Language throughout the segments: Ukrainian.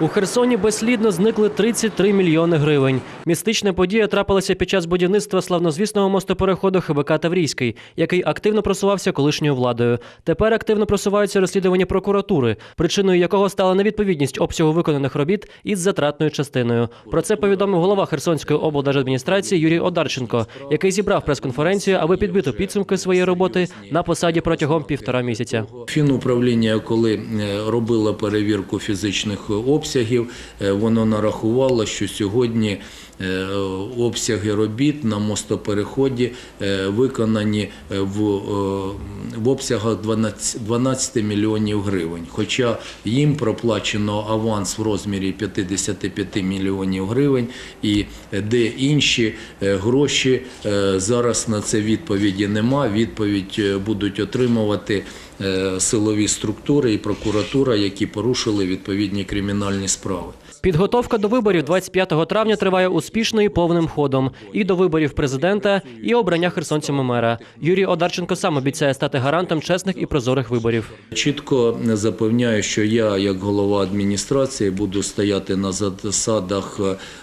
У Херсоні безслідно зникли 33 мільйони гривень. Містична подія трапилася під час будівництва славнозвісного мостопереходу ХБК Таврійський, який активно просувався колишньою владою. Тепер активно просуваються розслідування прокуратури, причиною якого стала невідповідність обсягу виконаних робіт із затратною частиною. Про це повідомив голова Херсонської облдержадміністрації Юрій Одарченко, який зібрав прес-конференцію, аби підбити підсумки своєї роботи на посаді протягом півтора місяця. Фінуправління, коли е, робило перевірку фізичних обсягів, е, воно нарахувало, що сьогодні е, обсяги робіт на мостопереході е, виконані в, в обсягах 12, 12 мільйонів гривень. Хоча їм проплачено аванс в розмірі 55 мільйонів гривень, і де інші гроші зараз на це відповіді нема. Відповідь будуть отримувати силові структури і прокуратура, які порушили відповідні кримінальні справи. Підготовка до виборів 25 травня триває успішно і повним ходом. І до виборів президента, і обрання херсонцями мера. Юрій Одарченко сам обіцяє стати гарантом чесних і прозорих виборів. Чітко запевняю, що я, як голова адміністрації, буду стояти на засадах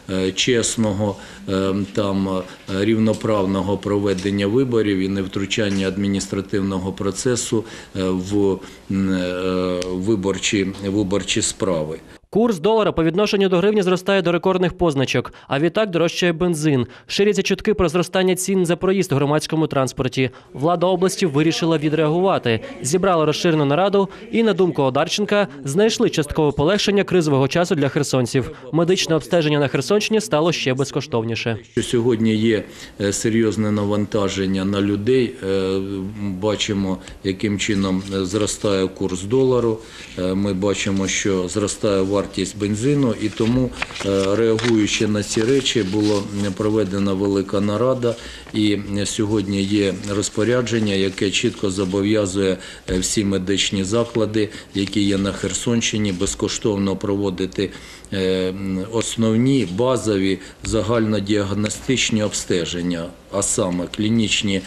е, чесного е, там е, рівноправного проведення виборів і невтручання адміністративного процесу е, в е, виборчі, виборчі справи. Курс долара по відношенню до гривні зростає до рекордних позначок, а відтак дорожчає бензин. Ширяться чутки про зростання цін за проїзд у громадському транспорті. Влада області вирішила відреагувати, зібрала розширену нараду і, на думку Одарченка, знайшли часткове полегшення кризового часу для херсонців. Медичне обстеження на Херсонщині стало ще безкоштовніше. Сьогодні є е, серйозне навантаження на людей. Е, Бачимо, яким чином е, зростає курс долару. Ми бачимо, що зростає вартість бензину, і тому, е, реагуючи на ці речі, була проведена велика нарада. І сьогодні є розпорядження, яке чітко зобов'язує е, всі медичні заклади, які є на Херсонщині, безкоштовно проводити е, основні базові загальнодіагностичні обстеження, а саме клінічні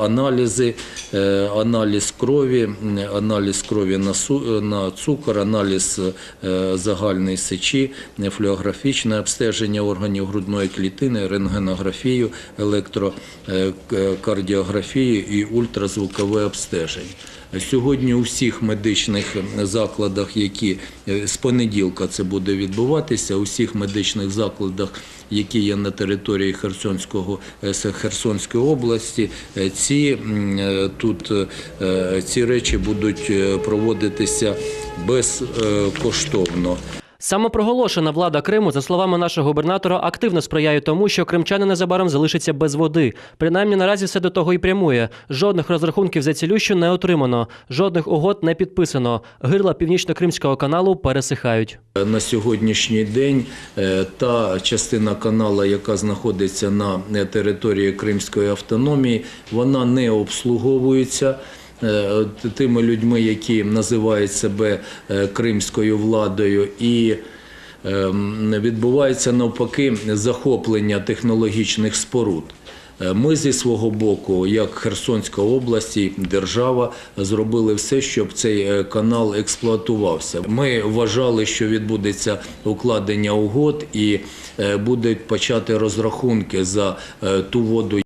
аналізи, аналіз крові, аналіз крові на цукор, аналіз загальної сечі, е, флюорографічне обстеження органів грудної клітини, рентгенографію, електрокардіографію і ультразвукове обстеження. Сьогодні у всіх медичних закладах, які з понеділка це буде відбуватися, у всіх медичних закладах, які є на території Херсонського Херсонської області, е, ці е, тут е, ці речі будуть проводитися безкоштовно. Самопроголошена влада Криму, за словами нашого губернатора, активно сприяє тому, що кримчани незабаром залишаться без води. Принаймні наразі все до того і прямує. Жодних розрахунків за цілющу не отримано, жодних угод не підписано. Гирла північно-кримського каналу пересихають. На сьогоднішній день е, та частина канала, яка знаходиться на е, території Кримської автономії, вона не обслуговується тими людьми, які називають себе е, кримською владою, і ем, відбувається навпаки захоплення технологічних споруд. Е, Ми зі свого боку, як Херсонська область і держава, зробили все, щоб цей е, канал експлуатувався. Ми вважали, що відбудеться укладення угод і е, будуть почати розрахунки за е, ту воду.